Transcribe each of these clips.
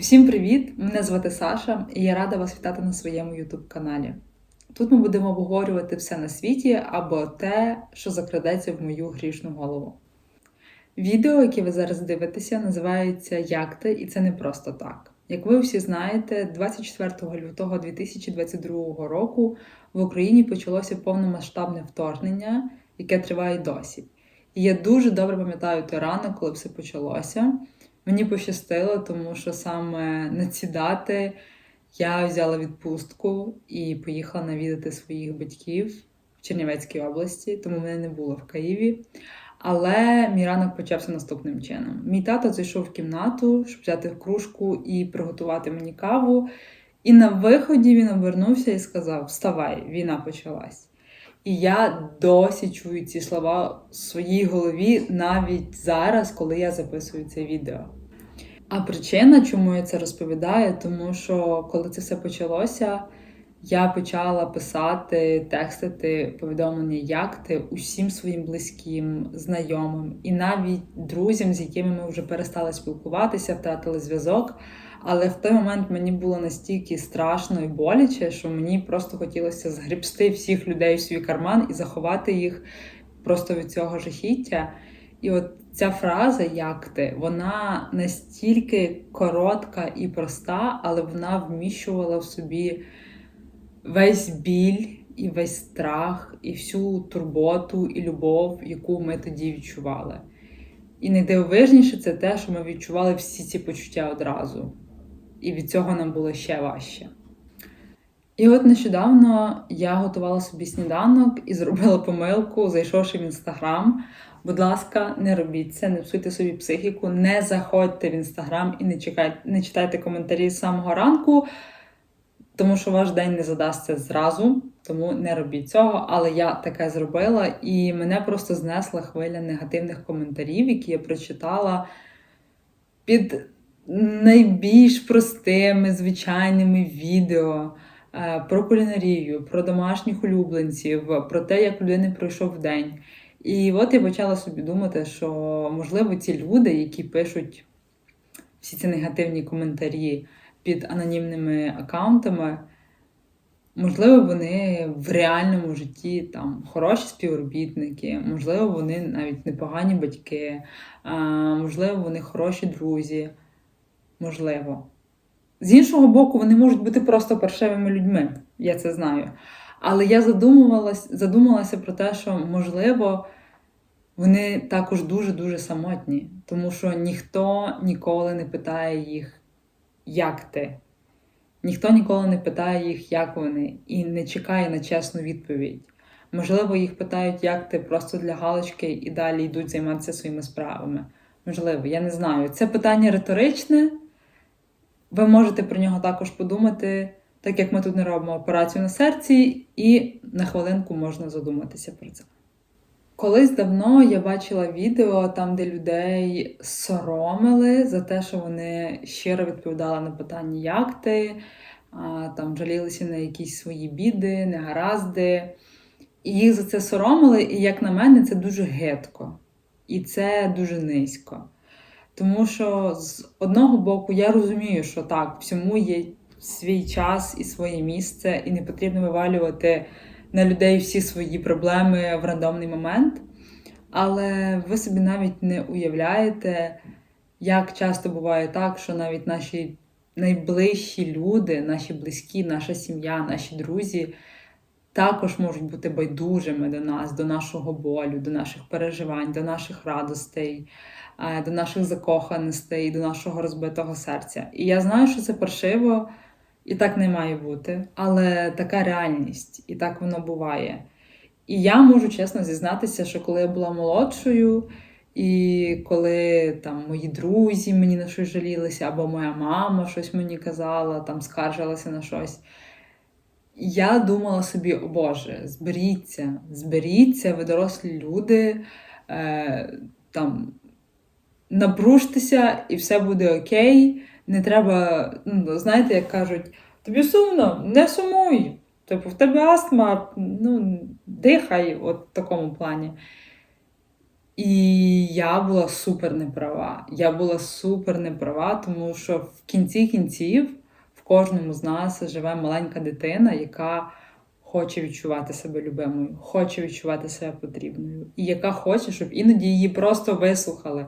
Усім привіт! Мене звати Саша, і я рада вас вітати на своєму YouTube каналі. Тут ми будемо обговорювати все на світі або те, що закрадеться в мою грішну голову. Відео, яке ви зараз дивитеся, називається Як ти, і це не просто так. Як ви всі знаєте, 24 лютого 2022 року в Україні почалося повномасштабне вторгнення, яке триває досі. І я дуже добре пам'ятаю той ранок, коли все почалося. Мені пощастило, тому що саме на ці дати я взяла відпустку і поїхала навідати своїх батьків в Чернівецькій області, тому мене не було в Києві. Але мій ранок почався наступним чином. Мій тато зайшов в кімнату, щоб взяти кружку і приготувати мені каву. І на виході він обернувся і сказав: Вставай, війна почалась. І я досі чую ці слова в своїй голові навіть зараз, коли я записую це відео. А причина, чому я це розповідаю, тому що коли це все почалося, я почала писати, текстити повідомлення, як ти усім своїм близьким, знайомим і навіть друзям, з якими ми вже перестали спілкуватися, втратили зв'язок. Але в той момент мені було настільки страшно і боляче, що мені просто хотілося згребсти всіх людей в свій карман і заховати їх просто від цього жахіття. І от ця фраза, як ти, вона настільки коротка і проста, але вона вміщувала в собі весь біль і весь страх, і всю турботу і любов, яку ми тоді відчували. І найдивовижніше це те, що ми відчували всі ці почуття одразу. І від цього нам було ще важче. І от нещодавно я готувала собі сніданок і зробила помилку, зайшовши в інстаграм. Будь ласка, не робіть це, не псуйте собі психіку, не заходьте в інстаграм і не чекайте, не читайте коментарі з самого ранку, тому що ваш день не задасться зразу, тому не робіть цього. Але я таке зробила, і мене просто знесла хвиля негативних коментарів, які я прочитала під найбільш простими, звичайними відео. Про кулінарію, про домашніх улюбленців, про те, як людини пройшов день. І от я почала собі думати, що, можливо, ці люди, які пишуть всі ці негативні коментарі під анонімними аккаунтами, можливо, вони в реальному житті там хороші співробітники, можливо, вони навіть непогані батьки, можливо, вони хороші друзі. Можливо. З іншого боку, вони можуть бути просто паршивими людьми, я це знаю. Але я задумувалася, задумалася про те, що, можливо, вони також дуже-дуже самотні, тому що ніхто ніколи не питає їх, як ти. Ніхто ніколи не питає їх, як вони, і не чекає на чесну відповідь. Можливо, їх питають, як ти просто для галочки і далі йдуть займатися своїми справами. Можливо, я не знаю. Це питання риторичне. Ви можете про нього також подумати, так як ми тут не робимо операцію на серці, і на хвилинку можна задуматися про це. Колись давно я бачила відео там, де людей соромили за те, що вони щиро відповідали на питання, як ти, там жалілися на якісь свої біди, негаразди. І їх за це соромили, і, як на мене, це дуже гидко. І це дуже низько. Тому що з одного боку я розумію, що так, всьому є свій час і своє місце, і не потрібно вивалювати на людей всі свої проблеми в рандомний момент. Але ви собі навіть не уявляєте, як часто буває так, що навіть наші найближчі люди, наші близькі, наша сім'я, наші друзі також можуть бути байдужими до нас, до нашого болю, до наших переживань, до наших радостей, е, до наших закоханостей, до нашого розбитого серця. І я знаю, що це паршиво. І так не має бути, але така реальність, і так воно буває. І я можу чесно зізнатися, що коли я була молодшою, і коли там мої друзі мені на щось жалілися, або моя мама щось мені казала, там скаржилася на щось, я думала собі, о Боже, зберіться, зберіться, ви дорослі люди, е, там, напружтеся і все буде окей не треба, ну, знаєте, як кажуть, тобі сумно, не сумуй. Типу, в тебе астма, ну, дихай от в такому плані. І я була супер неправа. Я була супер неправа, тому що в кінці кінців в кожному з нас живе маленька дитина, яка хоче відчувати себе любимою, хоче відчувати себе потрібною, і яка хоче, щоб іноді її просто вислухали.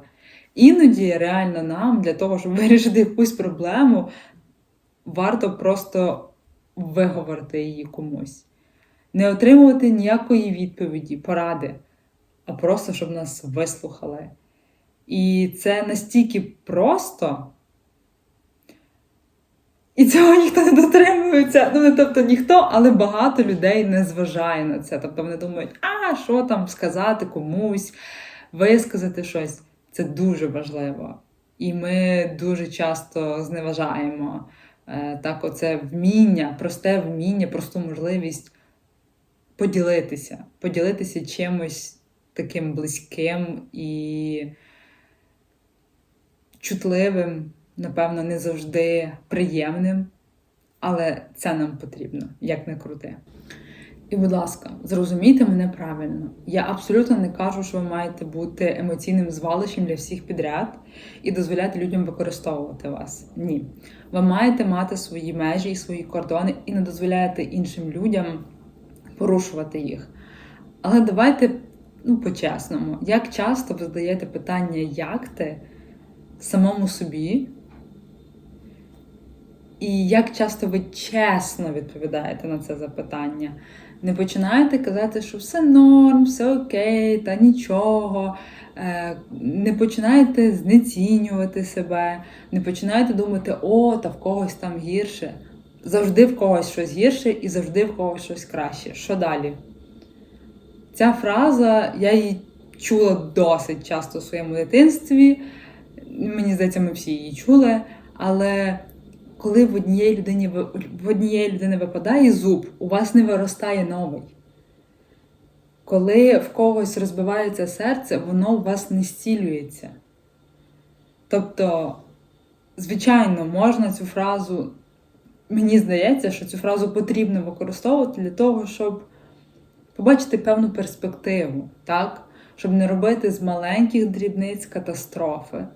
Іноді реально нам для того, щоб вирішити якусь проблему, варто просто виговорити її комусь, не отримувати ніякої відповіді, поради, а просто щоб нас вислухали. І це настільки просто. І цього ніхто не дотримується. Ну, не тобто ніхто, але багато людей не зважає на це. Тобто вони думають, а що там сказати комусь, висказати щось. Це дуже важливо. І ми дуже часто зневажаємо е, так, оце вміння, просте вміння, просту можливість поділитися, поділитися чимось таким близьким і чутливим, напевно, не завжди приємним, але це нам потрібно, як не крути. І, будь ласка, зрозумійте мене правильно. Я абсолютно не кажу, що ви маєте бути емоційним звалищем для всіх підряд і дозволяти людям використовувати вас. Ні. Ви маєте мати свої межі і свої кордони і не дозволяєте іншим людям порушувати їх. Але давайте ну, по-чесному, як часто ви задаєте питання, як ти самому собі? І як часто ви чесно відповідаєте на це запитання? Не починаєте казати, що все норм, все окей, та нічого. Е, Не починаєте знецінювати себе, не починаєте думати, о, та в когось там гірше. Завжди в когось щось гірше і завжди в когось щось краще. Що далі? Ця фраза, я її чула досить часто в своєму дитинстві. Мені здається, ми всі її чули, але коли в однієї людині в однієї людини випадає зуб, у вас не виростає новий. Коли в когось розбивається серце, воно у вас не зцілюється. Тобто, звичайно, можна цю фразу, мені здається, що цю фразу потрібно використовувати для того, щоб побачити певну перспективу, так? щоб не робити з маленьких дрібниць катастрофи.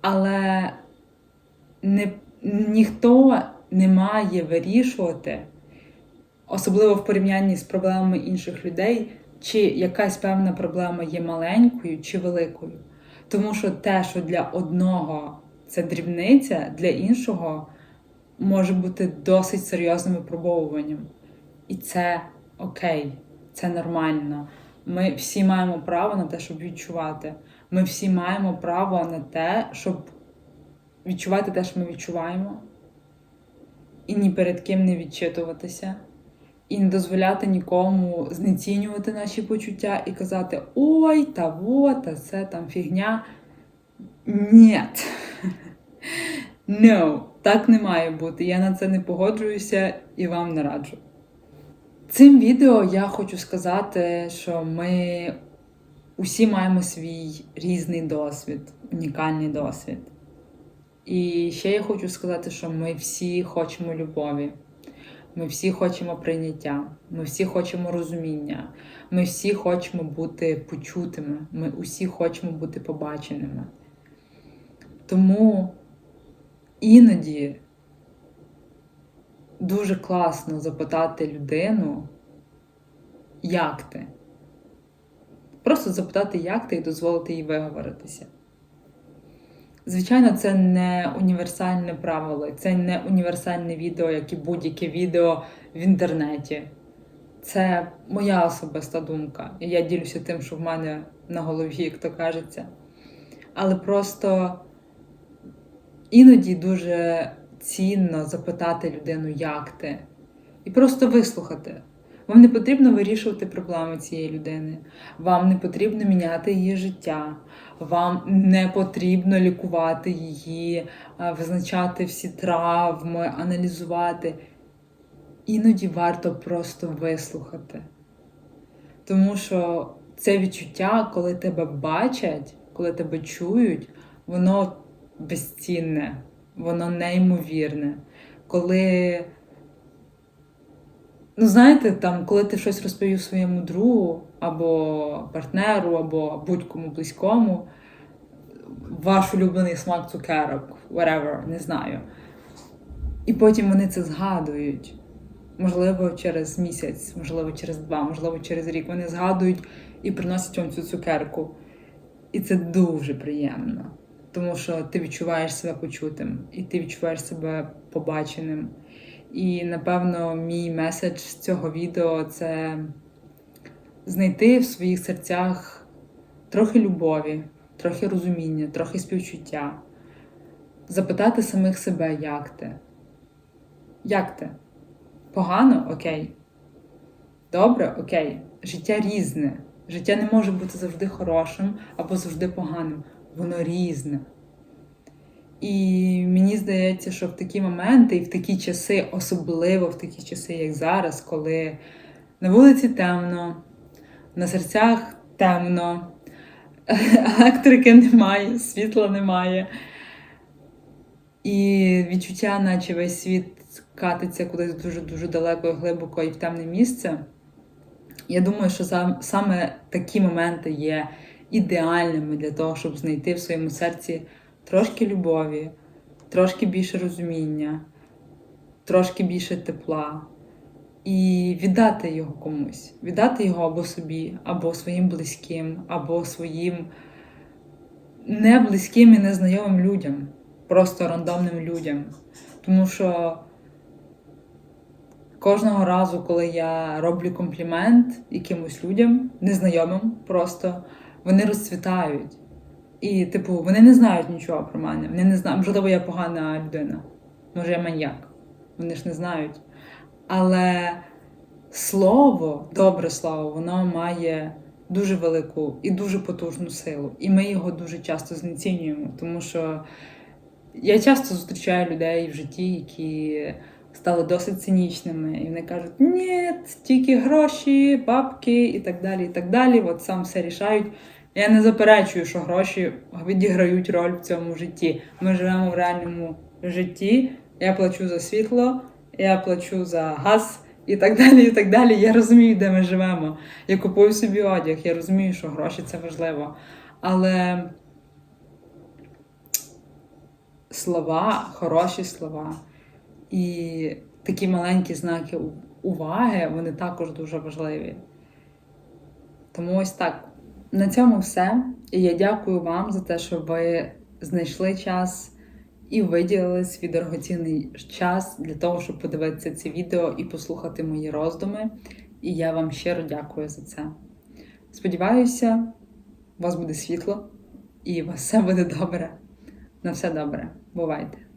Але не ніхто не має вирішувати, особливо в порівнянні з проблемами інших людей, чи якась певна проблема є маленькою чи великою. Тому що те, що для одного це дрібниця, для іншого може бути досить серйозним випробовуванням. І це окей, це нормально. Ми всі маємо право на те, щоб відчувати. Ми всі маємо право на те, щоб відчувати те, що ми відчуваємо, і ні перед ким не відчитуватися, і не дозволяти нікому знецінювати наші почуття і казати Ой, та вот, та це там фігня. Ні. No, так не має бути. Я на це не погоджуюся і вам не раджу. Цим відео я хочу сказати, що ми усі маємо свій різний досвід, унікальний досвід. І ще я хочу сказати, що ми всі хочемо любові, ми всі хочемо прийняття, ми всі хочемо розуміння, ми всі хочемо бути почутими, ми усі хочемо бути побаченими. Тому іноді дуже класно запитати людину, як ти. Просто запитати, як ти, і дозволити їй виговоритися. Звичайно, це не універсальне правило, це не універсальне відео, як і будь-яке відео в інтернеті. Це моя особиста думка. І я ділюся тим, що в мене на голові, як то кажеться. Але просто іноді дуже цінно запитати людину, як ти, і просто вислухати. Вам не потрібно вирішувати проблеми цієї людини, вам не потрібно міняти її життя, вам не потрібно лікувати її, визначати всі травми, аналізувати. Іноді варто просто вислухати. Тому що це відчуття, коли тебе бачать, коли тебе чують, воно безцінне, воно неймовірне. Коли Ну, знаєте, там, коли ти щось розповів своєму другу, або партнеру, або будь-кому близькому ваш улюблений смак цукерок, whatever, не знаю. І потім вони це згадують. Можливо, через місяць, можливо, через два, можливо, через рік. Вони згадують і приносять вам цю цукерку. І це дуже приємно, тому що ти відчуваєш себе почутим, і ти відчуваєш себе побаченим. І напевно, мій меседж цього відео це знайти в своїх серцях трохи любові, трохи розуміння, трохи співчуття, запитати самих себе, як ти? Як ти? Погано? Окей. Добре, окей. Життя різне. Життя не може бути завжди хорошим або завжди поганим. Воно різне. І мені здається, що в такі моменти і в такі часи, особливо в такі часи, як зараз, коли на вулиці темно, на серцях темно, електрики немає, світла немає. І відчуття, наче весь світ катиться кудись дуже-дуже далеко і глибоко і в темне місце. Я думаю, що саме такі моменти є ідеальними для того, щоб знайти в своєму серці трошки любові, трошки більше розуміння, трошки більше тепла. І віддати його комусь, віддати його або собі, або своїм близьким, або своїм неблизьким і незнайомим людям, просто рандомним людям. Тому що кожного разу, коли я роблю комплімент якимось людям, незнайомим просто, вони розцвітають. І, типу, вони не знають нічого про мене. Вони не знають, можливо, я погана людина, може, я маньяк. Вони ж не знають. Але слово, добре слово, воно має дуже велику і дуже потужну силу. І ми його дуже часто знецінюємо, тому що я часто зустрічаю людей в житті, які стали досить цинічними, і вони кажуть, ні, тільки гроші, бабки і так далі. і так далі. От сам все рішають. Я не заперечую, що гроші відіграють роль в цьому житті. Ми живемо в реальному житті. Я плачу за світло, я плачу за газ і так далі. і так далі. Я розумію, де ми живемо. Я купую собі одяг, я розумію, що гроші це важливо. Але слова, хороші слова і такі маленькі знаки уваги, вони також дуже важливі. Тому ось так. На цьому все. І я дякую вам за те, що ви знайшли час і виділили свій дорогоцінний час для того, щоб подивитися це відео і послухати мої роздуми. І я вам щиро дякую за це. Сподіваюся, у вас буде світло і у вас все буде добре. На все добре. Бувайте!